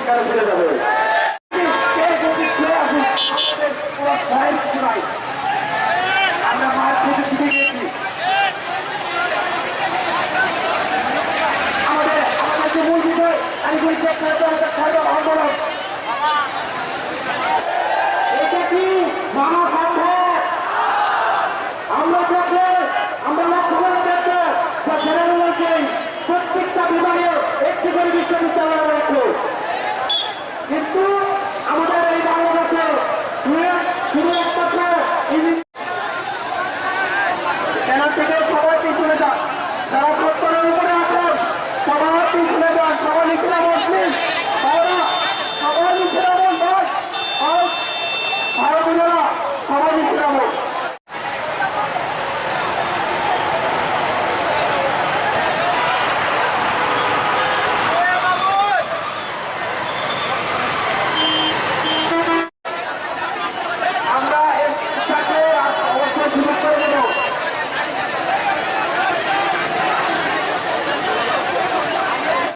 বহিষ্কারে চলে যাবে। আমরা মাঠ আমাদের আমাদের মূল বিষয় আমি বলছি আপনার ব্যানার থেকে সবাই পিছনে যান যারা কর্তারের উপরে আছেন সবাই পিছনে যান সবাই ইসলাম মুসলিম